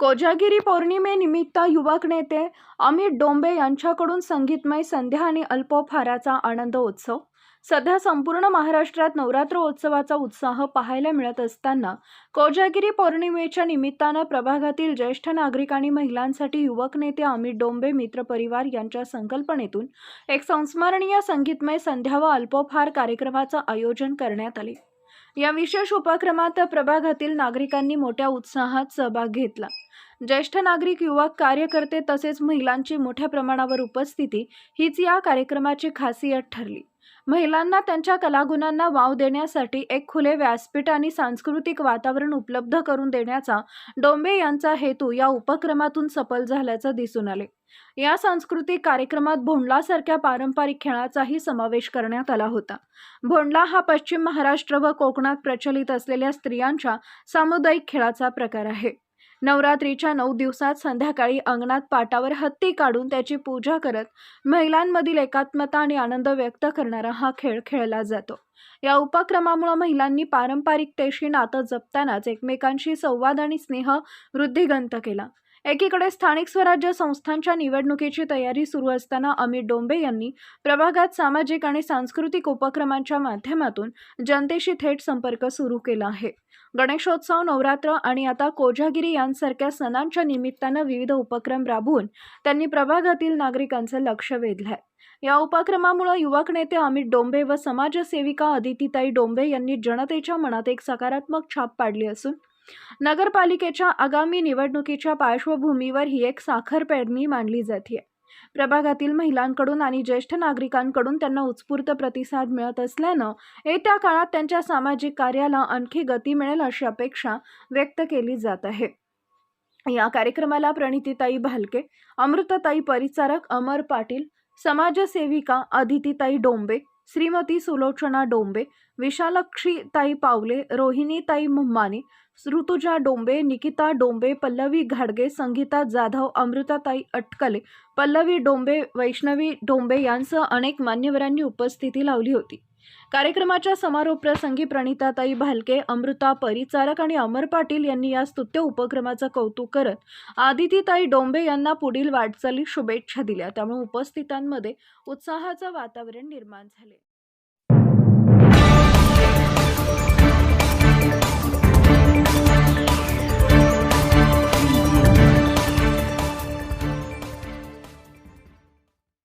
कोजागिरी पौर्णिमेनिमित्त युवक नेते अमित डोंबे यांच्याकडून संगीतमय संध्या आणि अल्पोपहाराचा आनंदोत्सव सध्या संपूर्ण महाराष्ट्रात नवरात्र उत्सवाचा उत्साह पाहायला मिळत असताना कोजागिरी पौर्णिमेच्या निमित्तानं प्रभागातील ज्येष्ठ नागरिक आणि महिलांसाठी युवक नेते अमित डोंबे मित्र परिवार यांच्या संकल्पनेतून एक संस्मरणीय संगीतमय संध्या व अल्पोपहार कार्यक्रमाचं आयोजन करण्यात आले. या विशेष उपक्रमात प्रभागातील नागरिकांनी मोठ्या उत्साहात सहभाग घेतला. ज्येष्ठ नागरिक युवक कार्यकर्ते तसेच महिलांची मोठ्या प्रमाणावर उपस्थिती हीच या कार्यक्रमाची खासियत ठरली. महिलांना त्यांच्या कलागुणांना वाव देण्यासाठी एक खुले व्यासपीठ आणि सांस्कृतिक वातावरण उपलब्ध करून देण्याचा डोंबे यांचा हेतू या उपक्रमातून सफल झाल्याचं दिसून आले. या सांस्कृतिक कार्यक्रमात भोंडलासारख्या पारंपरिक खेळाचाही समावेश करण्यात आला होता. भोंडला हा पश्चिम महाराष्ट्र व कोकणात प्रचलित असलेल्या स्त्रियांच्या सामुदायिक खेळाचा प्रकार आहे. नवरात्रीच्या नऊ दिवसात संध्याकाळी अंगणात पाटावर हत्ती काढून त्याची पूजा करत महिलांमधील एकात्मता आणि आनंद व्यक्त करणारा हा खेळ खेळला जातो. या उपक्रमामुळे महिलांनी पारंपरिकतेशी नातं जपतानाच एकमेकांशी संवाद आणि स्नेह वृद्धिगंत केला. एकीकडे स्थानिक स्वराज्य संस्थांच्या निवडणुकीची तयारी सुरू असताना अमित डोंबे यांनी प्रभागात सामाजिक आणि सांस्कृतिक उपक्रमांच्या माध्यमातून जनतेशी थेट संपर्क सुरू केला आहे. गणेशोत्सव नवरात्र आणि आता कोजागिरी यांसारख्या सणांच्या निमित्तानं विविध उपक्रम राबवून त्यांनी प्रभागातील नागरिकांचं लक्ष वेधलंय. या उपक्रमामुळे युवक नेते अमित डोंबे व समाजसेविका अदितीताई डोंबे यांनी जनतेच्या मनात एक सकारात्मक छाप पाडली असून नगरपालिकेच्या आगामी निवडणुकीच्या पार्श्वभूमीवर ही एक साखर पेरणी मानली जाते प्रभागातील महिलांकडून आणि ज्येष्ठ नागरिकांकडून त्यांना उत्स्फूर्त प्रतिसाद मिळत असल्यानं येत्या काळात त्यांच्या सामाजिक कार्याला आणखी गती मिळेल अशी अपेक्षा व्यक्त केली जात आहे. या कार्यक्रमाला प्रणितीताई भालके अमृतताई परिचारक अमर पाटील समाजसेविका अदितीताई डोंबे श्रीमती सुलोचना डोंबे विशालक्षीताई पावले रोहिणीताई मुम्माने ऋतुजा डोंबे निकिता डोंबे पल्लवी घाडगे संगीता जाधव अमृताताई अटकले पल्लवी डोंबे वैष्णवी डोंबे यांसह अनेक मान्यवरांनी उपस्थिती लावली होती. कार्यक्रमाच्या समारोप प्रसंगी प्रणिताताई भालके अमृता परिचारक आणि अमर पाटील यांनी या स्तुत्य उपक्रमाचं कौतुक करत आदितीताई डोंबे यांना पुढील वाटचाली शुभेच्छा दिल्या. त्यामुळे उपस्थितांमध्ये उत्साहाचं वातावरण निर्माण झाले.